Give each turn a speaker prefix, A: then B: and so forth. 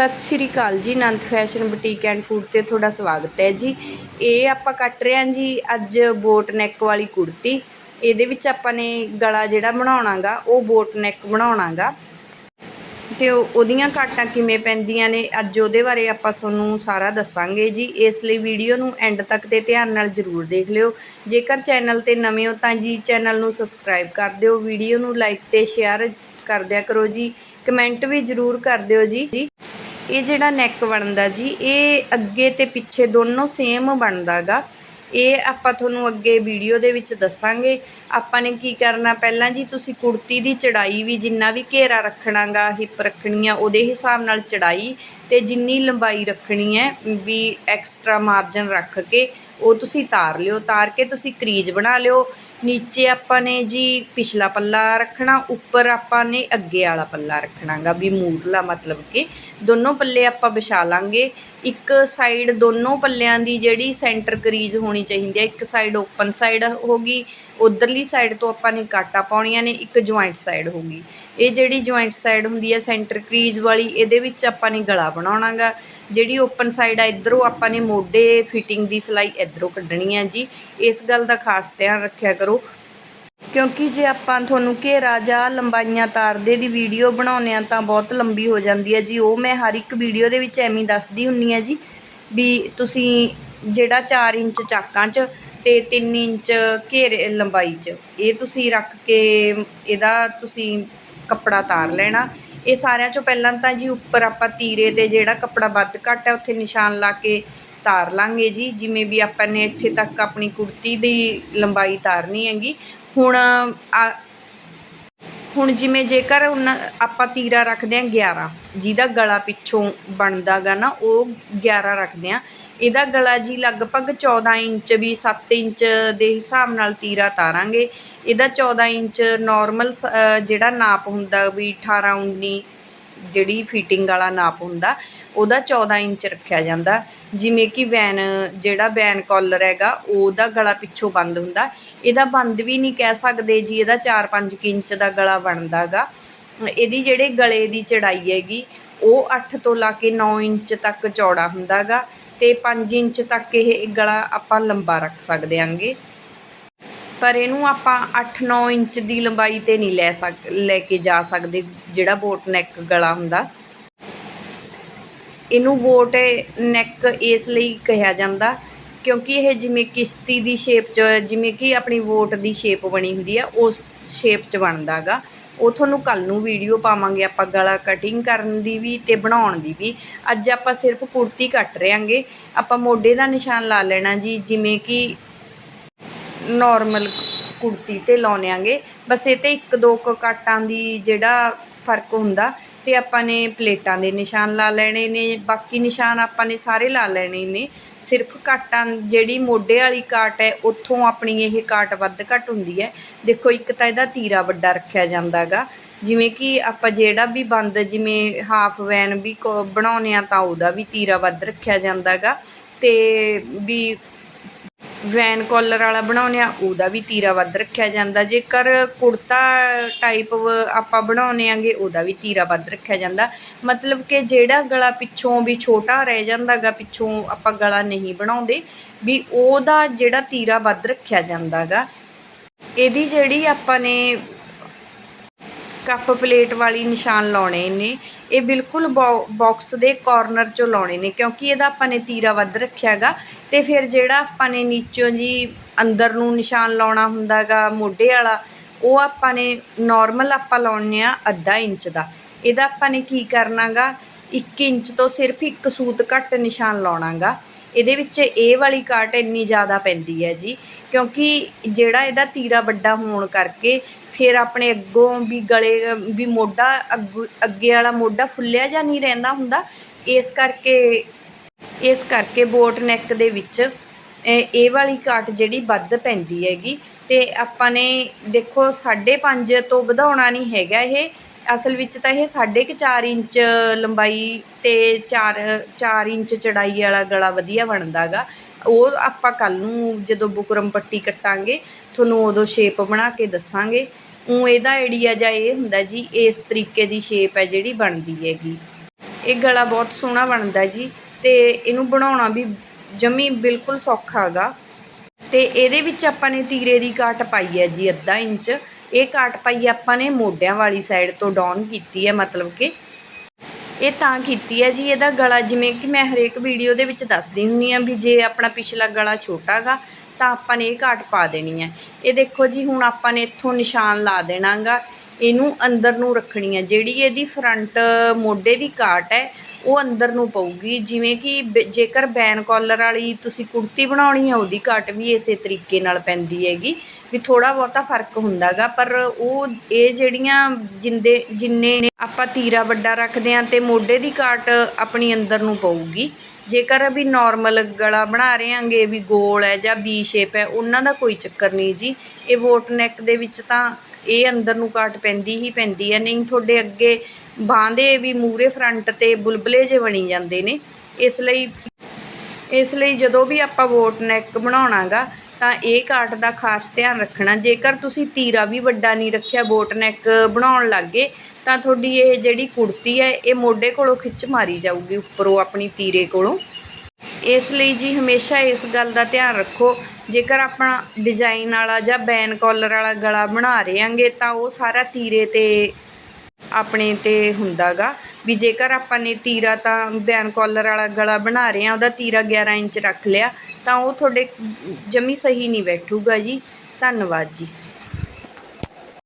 A: ਸਤਿ ਸ਼੍ਰੀ ਅਕਾਲ ਜੀ, Anant fashion boutique and food ਤੇ ਤੁਹਾਡਾ ਸਵਾਗਤ ਹੈ ਜੀ। ਇਹ ਆਪਾਂ ਕੱਟ ਰਹੇ ਹਾਂ ਜੀ ਅੱਜ ਬੋਟ ਨੈਕ ਵਾਲੀ ਕੁੜਤੀ। ਇਹਦੇ ਵਿੱਚ ਆਪਾਂ ਨੇ ਗਲਾ ਜਿਹੜਾ ਬਣਾਉਣਾਗਾ, ਉਹ ਬੋਟ ਨੈਕ ਬਣਾਉਣਾਗਾ। ਤੇ ਉਹ- ਉਹਦੀਆਂ ਕਾਟਾਂ ਕਿਵੇਂ ਪੈਂਦੀਆਂ ਨੇ, ਅੱਜ ਉਹਦੇ ਬਾਰੇ ਆਪਾਂ ਤੁਹਾਨੂੰ ਸਾਰਾ ਦੱਸਾਂਗੇ ਜੀ। ਇਸ ਲਈ ਵੀਡੀਓ ਨੂੰ ਐਂਡ ਤੱਕ ਤੇ ਧਿਆਨ ਨਾਲ ਜ਼ਰੂਰ ਦੇਖ ਲਿਓ। ਜੇਕਰ ਚੈਨਲ ਤੇ ਨਵੇਂ ਹੋ ਤਾਂ ਜੀ ਚੈਨਲ ਨੂੰ ਸਬਸਕ੍ਰਾਈਬ ਕਰ ਦਿਓ। ਵੀਡੀਓ ਨੂੰ ਲਾਈਕ ਤੇ ਸ਼ੇਅਰ ਕਰ ਦਿਆ ਕਰੋ ਜੀ। ਕਮੈਂਟ ਵੀ ਜ਼ਰੂਰ ਕਰ ਦਿਓ ਜੀ। ਇਹ ਜਿਹੜਾ ਨੈਕ ਬਣਦਾ ਜੀ, ਇਹ ਅੱਗੇ ਤੇ ਪਿੱਛੇ ਦੋਨੋਂ ਸੇਮ ਬਣਦਾਗਾ ਇਹ ਆਪਾਂ ਤੁਹਾਨੂੰ ਅੱਗੇ ਵੀਡੀਓ ਦੇ ਵਿੱਚ ਦੱਸਾਂਗੇ। ਆਪਾਂ ਨੇ ਕੀ ਕਰਨਾ ਪਹਿਲਾਂ ਜੀ, ਤੁਸੀਂ ਕੁੜਤੀ ਦੀ ਚੜਾਈ ਵੀ ਜਿੰਨਾ ਵੀ ਘੇਰਾ ਰੱਖਣਾਗਾ ਹਿੱਪ ਰੱਖਣੀ ਆ, ਉਹਦੇ ਹਿਸਾਬ ਨਾਲ ਚੜਾਈ ਤੇ ਜਿੰਨੀ ਲੰਬਾਈ ਰੱਖਣੀ ਹੈ ਵੀ ਐਕਸਟਰਾ ਮਾਰਜਨ ਰੱਖ ਕੇ ਉਹ ਤੁਸੀਂ ਤਾਰ ਲਿਓ, ਤਾਰ ਕੇ ਤੁਸੀਂ ਕਰੀਜ ਬਣਾ ਲਿਓ। ਨੀਚੇ ਆਪਾਂ ਨੇ ਜੀ ਪਿਛਲਾ ਪੱਲਾ ਰੱਖਣਾ, ਉੱਪਰ ਆਪਾਂ ਨੇ ਅੱਗੇ ਵਾਲਾ ਪੱਲਾ ਰੱਖਣਾਗਾ ਵੀ ਮੂਰਲਾ ਮਤਲਬ ਕਿ। ਦੋਨੋਂ ਪੱਲੇ ਆਪਾਂ ਵਿਛਾ ਲਾਂਗੇ। ਇੱਕ ਸਾਈਡ ਦੋਨੋਂ ਪੱਲਿਆਂ ਦੀ ਜਿਹੜੀ ਸੈਂਟਰ ਕਰੀਜ਼ ਹੋਣੀ ਚਾਹੀਦੀ ਹੈ, ਇੱਕ ਸਾਈਡ ਓਪਨ ਸਾਈਡ ਹੋਗੀ ਉਧਰਲੀ ਸਾਈਡ ਤੋਂ ਆਪਾਂ ਨੇ ਕਾਟਾ ਪਾਉਣੀਆਂ ਨੇ, ਇੱਕ ਜੁਆਇੰਟ ਸਾਈਡ ਹੋਗੀ ਇਹ ਜਿਹੜੀ ਜੁਆਇੰਟ ਸਾਈਡ ਹੁੰਦੀ ਹੈ ਸੈਂਟਰ ਕਰੀਜ਼ ਵਾਲੀ, ਇਹਦੇ ਵਿੱਚ ਆਪਾਂ ਨੇ ਗਲਾ ਬਣਾਉਣਾਗਾ। ਜਿਹੜੀ ਓਪਨ ਸਾਈਡ ਆ, ਇਧਰੋਂ ਆਪਾਂ ਨੇ ਮੋਢੇ ਫਿਟਿੰਗ ਦੀ ਸਿਲਾਈ ਇਧਰੋਂ ਕੱਢਣੀ ਹੈ ਜੀ। ਇਸ ਗੱਲ ਦਾ ਖਾਸ ਧਿਆਨ ਰੱਖਿਆ ਕਰੋ। ਕਿਉਂਕਿ ਜੇ ਆਪਾਂ ਤੁਹਾਨੂੰ ਘੇਰਾ ਜਾਂ ਲੰਬਾਈਆਂ ਤਾਰਦੇ ਦੀ ਵੀਡੀਓ ਬਣਾਉਂਦੇ ਆ ਤਾਂ ਬਹੁਤ ਲੰਬੀ ਹੋ ਜਾਂਦੀ ਹੈ ਜੀ। ਉਹ ਮੈਂ ਹਰ ਇੱਕ ਵੀਡੀਓ ਦੇ ਵਿੱਚ ਐਵੇਂ ਦੱਸਦੀ ਹੁੰਨੀ ਆ ਜੀ, ਵੀ ਤੁਸੀਂ ਜਿਹੜਾ 4 ਇੰਚ ਚਾਕਾਂ 'ਚ ਤੇ 3 ਇੰਚ ਘੇਰੇ ਲੰਬਾਈ 'ਚ। ਇਹ ਤੁਸੀਂ ਰੱਖ ਕੇ ਇਹਦਾ ਤੁਸੀਂ ਕੱਪੜਾ ਤਾਰ ਲੈਣਾ। ਇਹ ਸਾਰਿਆਂ 'ਚੋਂ ਪਹਿਲਾਂ ਤਾਂ ਜੀ ਉੱਪਰ ਆਪਾਂ ਤੀਰੇ ਤੇ ਜਿਹੜਾ ਕੱਪੜਾ ਵੱਧ ਘੱਟ ਹੈ, ਉੱਥੇ ਨਿਸ਼ਾਨ ਲਾ ਕੇ ਤਾਰ ਲਾਂਗੇ ਜੀ। ਜਿਵੇਂ ਵੀ ਆਪਾਂ ਨੇ ਇੱਥੇ ਤੱਕ ਆਪਣੀ ਕੁੜਤੀ ਦੀ ਲੰਬਾਈ ਤਾਰਨੀ ਹੈਗੀ। ਹੁਣ ਆ ਹੁਣ ਜਿਵੇਂ ਜੇਕਰ ਉਨ ਆਪਾਂ ਤੀਰਾ ਰੱਖਦੇ ਹਾਂ 11 ਜਿਹਦਾ ਗਲਾ ਪਿੱਛੋਂ ਬਣਦਾਗਾ ਨਾ, ਉਹ 11 ਰੱਖਦੇ ਹਾਂ। ਇਹਦਾ ਗਲਾ ਜੀ ਲਗਭਗ 14 ਇੰਚ ਵੀ 7 ਇੰਚ ਦੇ ਹਿਸਾਬ ਨਾਲ ਤੀਰਾ ਤਾਰਾਂਗੇ। ਇਹਦਾ 14 ਇੰਚ ਨਾਰਮਲ ਜਿਹੜਾ ਨਾਪ ਹੁੰਦਾ ਵੀ 18 19 ਜਿਹੜੀ ਫਿਟਿੰਗ ਵਾਲਾ ਨਾਪ ਹੁੰਦਾ, ਉਹਦਾ 14 ਇੰਚ ਰੱਖਿਆ ਜਾਂਦਾ। ਜਿਵੇਂ ਕਿ ਵੈਨ ਜਿਹੜਾ ਵੈਨ ਕਾਲਰ ਹੈਗਾ, ਉਹਦਾ ਗਲਾ ਪਿੱਛੋਂ ਬੰਦ ਹੁੰਦਾ। ਇਹਦਾ ਬੰਦ ਵੀ ਨਹੀਂ ਕਹਿ ਸਕਦੇ ਜੀ, ਇਹਦਾ 4-5 ਇੰਚ ਦਾ ਗਲਾ ਬਣਦਾਗਾ। ਇਹਦੀ ਜਿਹੜੇ ਗਲੇ ਦੀ ਚੜਾਈ ਹੈਗੀ, ਉਹ 8 ਤੋਂ ਲਾ ਕੇ 9 ਇੰਚ ਤੱਕ ਚੌੜਾ ਹੁੰਦਾਗਾ ਤੇ 5 ਇੰਚ ਤੱਕ ਇਹ ਗਲਾ ਆਪਾਂ ਲੰਬਾ ਰੱਖ ਸਕਦੇ ਆਂਗੇ। ਪਰ ਇਹਨੂੰ ਆਪਾਂ 8-9 ਇੰਚ ਦੀ ਲੰਬਾਈ ਤੇ ਨਹੀਂ ਲੈ ਸਕ, ਲੈ ਕੇ ਜਾ ਸਕਦੇ, ਜਿਹੜਾ ਬੋਟ ਨੈਕ ਗਲਾ ਹੁੰਦਾ। ਇਹਨੂੰ ਬੋਟ ਨੈਕ ਇਸ ਲਈ ਕਿਹਾ ਜਾਂਦਾ ਕਿਉਂਕਿ ਇਹ ਜਿਵੇਂ ਕਿਸ਼ਤੀ ਦੀ ਸ਼ੇਪ 'ਚ, ਜਿਵੇਂ ਕਿ ਆਪਣੀ ਵੋਟ ਦੀ ਸ਼ੇਪ ਬਣੀ ਹੁੰਦੀ ਆ, ਉਸ ਸ਼ੇਪ 'ਚ ਬਣਦਾਗਾ ਉਹ ਤੁਹਾਨੂੰ ਕੱਲ ਨੂੰ ਵੀਡੀਓ ਪਾਵਾਂਗੇ ਆਪਾਂ ਗਲਾ ਕਟਿੰਗ ਕਰਨ ਦੀ ਵੀ ਤੇ ਬਣਾਉਣ ਦੀ ਵੀ। ਅੱਜ ਆਪਾਂ ਸਿਰਫ ਕੁੜਤੀ ਕੱਟ ਰਿਆਂਗੇ ਆਪਾਂ ਮੋਢੇ ਦਾ ਨਿਸ਼ਾਨ ਲਾ ਲੈਣਾ ਜੀ, ਜਿਵੇਂ ਕਿ ਨੋਰਮਲ ਕੁੜਤੀ ਤੇ ਲਾਉਣਿਆਂਗੇ ਬਸ ਇਹ ਤੇ ਇੱਕ ਦੋ ਕੁ ਕਾਟਾਂ ਦੀ ਜਿਹੜਾ ਫ਼ਰਕ ਹੁੰਦਾ, ਤੇ ਆਪਾਂ ਨੇ ਪਲੇਟਾਂ ਦੇ ਨਿਸ਼ਾਨ ਲਾ ਲੈਣੇ ਨੇ, ਬਾਕੀ ਨਿਸ਼ਾਨ ਆਪਾਂ ਨੇ ਸਾਰੇ ਲਾ ਲੈਣੇ ਨੇ। ਸਿਰਫ ਕਾਟਾਂ, ਜਿਹੜੀ ਮੋਢੇ ਵਾਲੀ ਕਾਟ ਹੈ, ਉੱਥੋਂ ਆਪਣੀ ਇਹ ਕਾਟ ਵੱਧ ਘੱਟ ਹੁੰਦੀ ਹੈ। ਦੇਖੋ, ਇੱਕ ਤਾਂ ਇਹਦਾ ਤੀਰਾ ਵੱਡਾ ਰੱਖਿਆ ਜਾਂਦਾਗਾ ਜਿਵੇਂ ਕਿ ਆਪਾਂ ਜਿਹੜਾ ਵੀ ਬੰਦ, ਜਿਵੇਂ ਹਾਫ ਵੈਨ ਵੀ ਕ- ਬਣਾਉਂਦੇ ਆ ਤਾਂ ਉਹਦਾ ਵੀ ਤੀਰਾ ਵੱਧ ਰੱਖਿਆ ਜਾਂਦਾਗਾ ਤੇ ਵੀ ਵੈਨ ਕਾਲਰ ਵਾਲਾ ਬਣਾਉਂਦੇ ਆ ਉਹਦਾ ਵੀ ਤੀਰਾ ਵੱਧ ਰੱਖਿਆ ਜਾਂਦਾ। ਜੇਕਰ ਕੁੜਤਾ ਟਾਈਪ ਆਪਾਂ ਬਣਾਉਂਦੇ ਆਂਗੇ ਉਹਦਾ ਵੀ ਤੀਰਾ ਵੱਧ ਰੱਖਿਆ ਜਾਂਦਾ। ਮਤਲਬ ਕਿ ਜਿਹੜਾ ਗਲਾ ਪਿੱਛੋਂ ਵੀ ਛੋਟਾ ਰਹਿ ਜਾਂਦਾਗਾ, ਪਿੱਛੋਂ ਆਪਾਂ ਗਲਾ ਨਹੀਂ ਬਣਾਉਂਦੇ, ਵੀ ਉਹਦਾ ਜਿਹੜਾ ਤੀਰਾ ਵੱਧ ਰੱਖਿਆ ਜਾਂਦਾਗਾ, ਇਹਦੀ ਜਿਹੜੀ ਆਪਾਂ ਨੇ ਕੱਪ ਪਲੇਟ ਵਾਲੀ ਨਿਸ਼ਾਨ ਲਾਉਣੇ ਨੇ। ਇਹ ਬਿਲਕੁਲ ਬਾਕਸ ਦੇ ਕਾਰਨਰ 'ਚੋਂ ਲਾਉਣੇ ਨੇ ਕਿਉਂਕਿ ਇਹਦਾ ਆਪਾਂ ਨੇ ਤੀਰਾ ਵੱਧ ਰੱਖਿਆਗਾ ਤੇ ਫਿਰ ਜਿਹੜਾ ਆਪਾਂ ਨੇ ਨੀਚੋਂ ਜੀ ਅੰਦਰ ਨੂੰ ਨਿਸ਼ਾਨ ਲਾਉਣਾ ਹੁੰਦਾਗਾ ਮੋਢੇ ਵਾਲਾ, ਉਹ ਆਪਾਂ ਨੇ ਨਾਰਮਲ ਆਪਾਂ ਲਾਉਣੇ ਆ ਅੱਧਾ ਇੰਚ ਦਾ। ਇਹਦਾ ਆਪਾਂ ਨੇ ਕੀ ਕਰਨਾਗਾ 1 ਇੰਚ ਤੋਂ ਸਿਰਫ ਇੱਕ ਸੂਤ ਘੱਟ ਨਿਸ਼ਾਨ ਲਾਉਣਾਗਾ ਇਹਦੇ ਵਿੱਚ ਇਹ ਵਾਲੀ ਕਾਟ ਇੰਨੀ ਜ਼ਿਆਦਾ ਪੈਂਦੀ ਹੈ ਜੀ, ਕਿਉਂਕਿ ਜਿਹੜਾ ਇਹਦਾ ਤੀਰਾ ਵੱਡਾ ਹੋਣ ਕਰਕੇ ਫਿਰ ਆਪਣੇ ਅੱਗੋਂ ਵੀ ਗਲੇ, ਵੀ ਮੋਢਾ ਅੱਗ, ਅੱਗੇ ਵਾਲਾ ਮੋਢਾ ਫੁੱਲਿਆ ਜਾਂ ਨਹੀਂ ਰਹਿੰਦਾ ਹੁੰਦਾ, ਇਸ ਕਰਕੇ ਇਸ ਕਰਕੇ ਬੋਟ ਨੈਕ ਦੇ ਵਿੱਚ, ਇਹ ਇਹ ਵਾਲੀ ਕਾਟ ਜਿਹੜੀ ਵੱਧ ਪੈਂਦੀ ਹੈਗੀ, ਤੇ ਆਪਾਂ ਨੇ ਦੇਖੋ 5.5 ਤੋਂ ਵਧਾਉਣਾ ਨਹੀਂ ਹੈਗਾ ਇਹ ਅਸਲ ਵਿੱਚ ਤਾਂ ਇਹ 4.5 ਇੰਚ ਲੰਬਾਈ ਤੇ 4 4 ਇੰਚ ਚੜਾਈ ਵਾਲਾ ਗਲਾ ਵਧੀਆ ਬਣਦਾਗਾ ਉਹ ਆਪਾਂ ਕੱਲ ਨੂੰ ਜਦੋਂ ਬੁਕਰਮ ਪੱਟੀ ਕੱਟਾਂਗੇ, ਤੁਹਾਨੂੰ ਉਦੋਂ ਸ਼ੇਪ ਬਣਾ ਕੇ ਦੱਸਾਂਗੇ। ਉਹ ਇਹਦਾ ਆਈਡੀਆ ਜਾਂ ਇਹ ਹੁੰਦਾ ਜੀ, ਇਸ ਤਰੀਕੇ ਦੀ ਸ਼ੇਪ ਹੈ ਜਿਹੜੀ ਬਣਦੀ ਹੈਗੀ। ਇਹ ਗਲਾ ਬਹੁਤ ਸੋਹਣਾ ਬਣਦਾ ਜੀ ਤੇ ਇਹਨੂੰ ਬਣਾਉਣਾ ਵੀ ਜਮੀ ਬਿਲਕੁਲ ਸੌਖਾ ਹੈਗਾ ਤੇ ਇਹਦੇ ਵਿੱਚ ਆਪਾਂ ਨੇ ਤੀਰੇ ਦੀ ਕਾਟ ਪਾਈ ਹੈ ਜੀ, ਅੱਧਾ ਇੰਚ। ਇਹ ਕਾਟ ਪਾਈ ਆਪਾਂ ਨੇ ਮੋਢਿਆਂ ਵਾਲੀ ਸਾਈਡ ਤੋਂ ਡਾਊਨ ਕੀਤੀ ਹੈ, ਮਤਲਬ ਕਿ ਇਹ ਤਾਂ ਕੀਤੀ ਹੈ ਜੀ, ਇਹਦਾ ਗਲਾ ਜਿਵੇਂ ਕਿ ਮੈਂ ਹਰੇਕ ਵੀਡੀਓ ਦੇ ਵਿੱਚ ਦੱਸਦੀ ਹੁੰਨੀ ਆ ਵੀ ਜੇ ਆਪਣਾ ਪਿਛਲਾ ਗਲਾ ਛੋਟਾ ਗਾ, ਤਾਂ ਆਪਾਂ ਨੇ ਇਹ ਕਾਟ ਪਾ ਦੇਣੀ ਹੈ। ਇਹ ਦੇਖੋ ਜੀ, ਹੁਣ ਆਪਾਂ ਨੇ ਇੱਥੋਂ ਨਿਸ਼ਾਨ ਲਾ ਦੇਣਾਗਾ ਇਹਨੂੰ ਅੰਦਰ ਨੂੰ ਰੱਖਣੀ ਹੈ। ਜਿਹੜੀ ਇਹਦੀ ਫਰੰਟ ਮੋਢੇ ਦੀ ਕਾਟ ਹੈ ਉਹ ਅੰਦਰ ਨੂੰ ਪਊਗੀ, ਜਿਵੇਂ ਕਿ ਬ- ਜੇਕਰ ਬੈਨ ਕਾਲਰ ਵਾਲੀ ਤੁਸੀਂ ਕੁੜਤੀ ਬਣਾਉਣੀ ਹੈ ਉਹਦੀ ਕਾਟ ਵੀ ਇਸੇ ਤਰੀਕੇ ਨਾਲ ਪੈਂਦੀ ਹੈਗੀ, ਵੀ ਥੋੜਾ ਬਹੁਤਾ ਫ਼ਰਕ ਹੁੰਦਾਗਾ, ਪਰ ਉਹ, ਇਹ ਜਿਹੜੀਆਂ ਜਿੰਦੇ, ਜਿੰਨੇ ਨੇ ਆਪਾਂ ਤੀਰਾ ਵੱਡਾ ਰੱਖਦੇ ਆ ਤੇ ਮੋਢੇ ਦੀ ਕਾਟ ਆਪਣੀ ਅੰਦਰ ਨੂੰ ਪਊਗੀ, ਜੇਕਰ ਵੀ ਨਾਰਮਲ ਗਲਾ ਬਣਾ ਰਹੇ ਆਂਗੇ, ਵੀ ਗੋਲ ਹੈ ਜਾਂ ਬੀ ਸ਼ੇਪ ਹੈ, ਉਹਨਾਂ ਦਾ ਕੋਈ ਚੱਕਰ ਨਹੀਂ ਜੀ, ਇਹ ਵੋਟ ਨੈਕ ਦੇ ਵਿੱਚ ਤਾਂ ਇਹ ਅੰਦਰ ਨੂੰ ਕਾਟ ਪੈਂਦੀ ਹੀ ਪੈਂਦੀ ਹੈ, ਨਹੀਂ ਤੁਹਾਡੇ ਅੱਗੇ ਬਾਂਹ ਦੇ ਵੀ ਮੂਰੇ ਫਰੰਟ ਤੇ ਬੁਲਬੁਲੇ ਜੇ ਬਣੀ ਜਾਂਦੇ ਨੇ। ਇਸ ਲਈ ਇਸ ਲਈ ਜਦੋਂ ਵੀ ਆਪਾਂ ਵੋਟ ਨੈਕ ਬਣਾਉਣਾਗਾ, ਤਾਂ ਇਹ ਕਾਟ ਦਾ ਖਾਸ ਧਿਆਨ ਰੱਖਣਾ। ਜੇਕਰ ਤੁਸੀਂ ਤੀਰਾ ਵੀ ਵੱਡਾ ਨਹੀਂ ਰੱਖਿਆ ਵੋਟ ਨੈਕ ਬਣਾਉਣ ਲੱਗੇ, ਤਾਂ ਤੁਹਾਡੀ ਇਹ ਜਿਹੜੀ ਕੁੜਤੀ ਹੈ, ਇਹ ਮੋਢੇ ਕੋਲੋਂ ਖਿੱਚ ਮਾਰੀ ਜਾਊਗੀ, ਉੱਪਰੋਂ ਆਪਣੀ ਤੀਰੇ ਕੋਲੋਂ। ਇਸ ਲਈ ਜੀ ਹਮੇਸ਼ਾ ਇਸ ਗੱਲ ਦਾ ਧਿਆਨ ਰੱਖੋ, ਜੇਕਰ ਆਪਾਂ ਡਿਜ਼ਾਈਨ ਵਾਲਾ ਜਾਂ ਬੈਨ ਕਾਲਰ ਵਾਲਾ ਗਲਾ ਬਣਾ ਰਹੇ ਆਂਗੇ ਤਾਂ ਉਹ ਸਾਰਾ ਤੀਰੇ ਤੇ ਆਪਣੇ ਤੇ ਹੁੰਦਾਗਾ ਵੀ ਜੇਕਰ ਆਪਾਂ ਨੇ ਤੀਰਾ ਤਾਂ ਬੈਨ ਕਾਲਰ ਵਾਲਾ ਗਲਾ ਬਣਾ ਰਹੇ ਆ ਉਹਦਾ ਤੀਰਾ 11 ਇੰਚ ਰੱਖ ਲਿਆ, ਤਾਂ ਉਹ ਤੁਹਾਡੇ ਜਮੀ ਸਹੀ ਨਹੀਂ ਬੈਠੂਗਾ ਜੀ। ਧੰਨਵਾਦ ਜੀ।